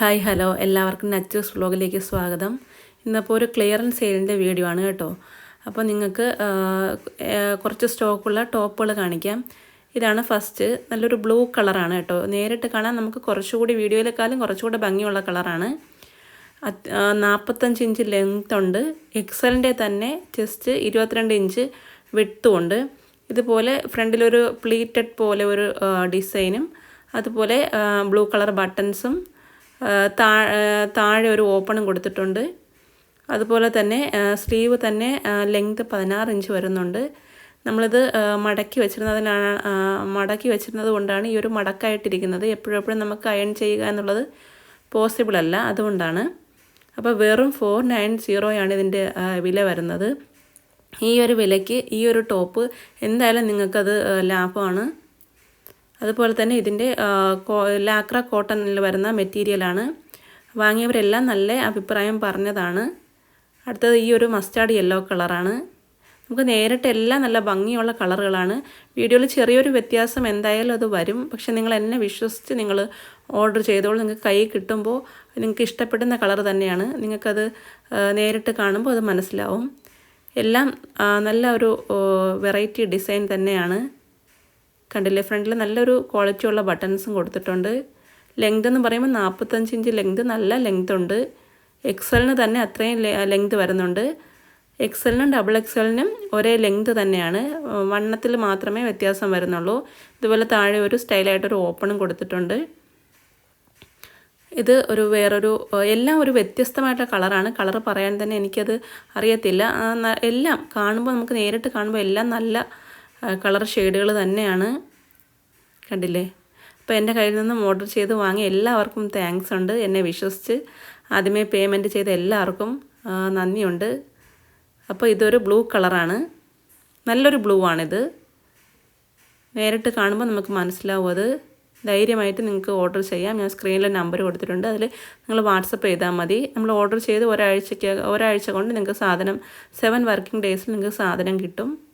Hi hello. എല്ലാവർക്കും നച്ചൂസ് വ്ലോഗിലേക്ക് സ്വാഗതം. ഇന്നിപ്പോൾ ഒരു ക്ലിയറൻസ് സെയിലിന്റെ വീഡിയോ ആണ് കേട്ടോ. അപ്പോൾ നിങ്ങൾക്ക് കുറച്ച് സ്റ്റോക്കുള്ള ടോപ്പുകൾ കാണിക്കാം. ഇതാണ് ഫസ്റ്റ് നല്ലൊരു ബ്ലൂ കളറാണ് കേട്ടോ. നേരിട്ട് കാണാൻ നമുക്ക് കുറച്ചുകൂടി വീഡിയോയിലേക്കാളും കുറച്ചുകൂടി ഭംഗിയുള്ള കളറാണ് നാൽപ്പത്തഞ്ച് ഇഞ്ച് ലെങ്ത് ഉണ്ട്. എക്സലിന്റെ തന്നെ ജസ്റ്റ് ഇരുപത്തിരണ്ട് ഇഞ്ച് വിട്ടും ഉണ്ട്. ഇതുപോലെ ഫ്രണ്ടിലൊരു പ്ലീറ്റഡ് പോലെ ഒരു ഡിസൈനും അതുപോലെ ബ്ലൂ കളർ ബട്ടൺസും താഴെ ഒരു ഓപ്പണും കൊടുത്തിട്ടുണ്ട്. അതുപോലെ തന്നെ സ്ലീവ് തന്നെ ലെങ്ത് പതിനാറ് ഇഞ്ച് വരുന്നുണ്ട്. നമ്മളിത് മടക്കി വെച്ചിരുന്നതിനാണ് മടക്കി വെച്ചിരുന്നത് കൊണ്ടാണ് ഈ ഒരു മടക്കായിട്ടിരിക്കുന്നത്. എപ്പോഴും നമുക്ക് അയൺ ചെയ്യുക എന്നുള്ളത് പോസിബിൾ അല്ല. അതുകൊണ്ടാണ്. അപ്പോൾ വെറും ഫോർ നയൻ സീറോയാണ് ഇതിന്റെ വില വരുന്നത്. ഈ ഒരു വിലയ്ക്ക് ഈ ഒരു ടോപ്പ് എന്തായാലും നിങ്ങൾക്കത് ലാഭമാണ്. അതുപോലെ തന്നെ ഇതിന്റെ ലാക്ര കോട്ടണിൽ വരുന്ന മെറ്റീരിയലാണ് വാങ്ങിയവരെല്ലാം നല്ല അഭിപ്രായം പറഞ്ഞതാണ്. അടുത്തത് ഈ ഒരു മസ്റ്റാർഡ് യെല്ലോ കളറാണ് നമുക്ക് നേരിട്ട് എല്ലാം നല്ല ഭംഗിയുള്ള കളറുകളാണ്. വീഡിയോയിൽ ചെറിയൊരു വ്യത്യാസം എന്തായാലും അത് വരും. പക്ഷെ നിങ്ങൾ എന്നെ വിശ്വസിച്ച് നിങ്ങൾ ഓർഡർ ചെയ്തോളൂ. നിങ്ങൾക്ക് കൈ കിട്ടുമ്പോൾ നിങ്ങൾക്ക് ഇഷ്ടപ്പെടുന്ന കളർ തന്നെയാണ്. നിങ്ങൾക്കത് നേരിട്ട് കാണുമ്പോൾ അത് മനസ്സിലാവും. എല്ലാം നല്ല ഒരു വെറൈറ്റി ഡിസൈൻ തന്നെയാണ്. കണ്ടില്ലേ? ഫ്രണ്ടിൽ നല്ലൊരു ക്വാളിറ്റി ഉള്ള ബട്ടൺസും കൊടുത്തിട്ടുണ്ട്. ലെങ്ത് എന്ന് പറയുമ്പോൾ നാൽപ്പത്തഞ്ച് ഇഞ്ച് ലെങ്ത് നല്ല ലെങ്ത് ഉണ്ട്. എക്സലിന് തന്നെ അത്രയും ലെങ്ത് വരുന്നുണ്ട്. എക്സലിനും ഡബിൾ എക്സലിനും ഒരേ ലെങ്ത് തന്നെയാണ്. വണ്ണത്തിൽ മാത്രമേ വ്യത്യാസം വരുന്നുള്ളൂ. ഇതുപോലെ താഴെ ഒരു സ്റ്റൈലായിട്ടൊരു ഓപ്പണും കൊടുത്തിട്ടുണ്ട്. ഇത് ഒരു വേറൊരു എല്ലാം ഒരു വ്യത്യസ്തമായിട്ടുള്ള കളറാണ് കളർ പറയാൻ തന്നെ എനിക്കത് അറിയത്തില്ല. എല്ലാം കാണുമ്പോൾ നമുക്ക് നേരിട്ട് കാണുമ്പോൾ എല്ലാം നല്ല കളർ ഷെയ്ഡുകൾ തന്നെയാണ്. കണ്ടില്ലേ? അപ്പോൾ എന്റെ കയ്യിൽ നിന്നും ഓർഡർ ചെയ്ത് വാങ്ങിയ എല്ലാവർക്കും താങ്ക്സ് ഉണ്ട്. എന്നെ വിശ്വസിച്ച് ആദ്യമേ പേയ്മെന്റ് ചെയ്ത എല്ലാവർക്കും നന്ദിയുണ്ട്. അപ്പോൾ ഇതൊരു ബ്ലൂ കളറാണ്. നല്ലൊരു ബ്ലൂ ആണിത്. നേരിട്ട് കാണുമ്പോൾ നമുക്ക് മനസ്സിലാവും അത്. ധൈര്യമായിട്ട് നിങ്ങൾക്ക് ഓർഡർ ചെയ്യാം. ഞാൻ സ്ക്രീനിൽ നമ്പർ കൊടുത്തിട്ടുണ്ട്. അതിൽ നിങ്ങൾ വാട്സപ്പ് ചെയ്താൽ മതി. നമ്മൾ ഓർഡർ ചെയ്ത് ഒരാഴ്ചയ്ക്ക് ഒരാഴ്ച കൊണ്ട് നിങ്ങൾക്ക് സാധനം സെവൻ വർക്കിംഗ് ഡേയ്സിൽ നിങ്ങൾക്ക് സാധനം കിട്ടും.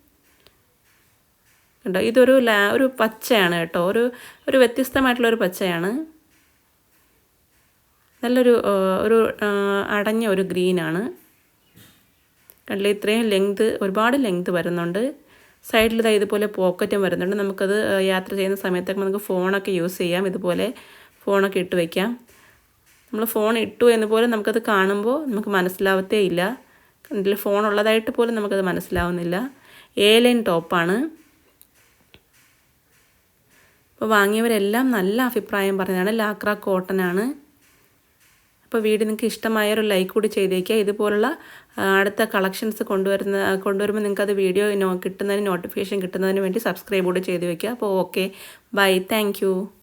കണ്ടോ? ഇതൊരു ലാ ഒരു പച്ചയാണ് കേട്ടോ. ഒരു ഒരു വ്യത്യസ്തമായിട്ടുള്ളൊരു പച്ചയാണ്. നല്ലൊരു ഒരു അടഞ്ഞ ഒരു ഗ്രീനാണ്. കണ്ടില്ല? ഇത്രയും ലെങ്ത് ഒരുപാട് ലെങ്ത് വരുന്നുണ്ട്. സൈഡിൽ ഇതാ ഇതുപോലെ പോക്കറ്റും വരുന്നുണ്ട്. നമുക്കത് യാത്ര ചെയ്യുന്ന സമയത്തൊക്കെ നമുക്ക് ഫോണൊക്കെ യൂസ് ചെയ്യാം. ഇതുപോലെ ഫോണൊക്കെ ഇട്ട് വയ്ക്കാം നമ്മൾ ഫോൺ ഇട്ടു എന്ന് പോലും നമുക്കത് കാണുമ്പോൾ നമുക്ക് മനസ്സിലാവത്തേ ഇല്ല കണ്ടില്ല? ഫോൺ ഉള്ളതായിട്ട് പോലും നമുക്കത് മനസ്സിലാവുന്നില്ല. ഏലൈൻ ലൈൻ ടോപ്പാണ് അപ്പോൾ വാങ്ങിയവരെല്ലാം നല്ല അഭിപ്രായം പറഞ്ഞതാണ്. ലാക്ര കോട്ടൺ ആണ് അപ്പോൾ വീട് നിങ്ങൾക്ക് ഇഷ്ടമായ ഒരു ലൈക്ക് കൂടി ചെയ്തേക്കുക. ഇതുപോലുള്ള അടുത്ത കളക്ഷൻസ് കൊണ്ടുവരുന്ന കൊണ്ടുവരുമ്പോൾ നിങ്ങൾക്ക് അത് വീഡിയോ നോ കിട്ടുന്നതിന് നോട്ടിഫിക്കേഷൻ കിട്ടുന്നതിന് വേണ്ടി സബ്സ്ക്രൈബ് കൂടി ചെയ്ത് വയ്ക്കുക അപ്പോൾ ഓക്കെ. ബൈ. താങ്ക്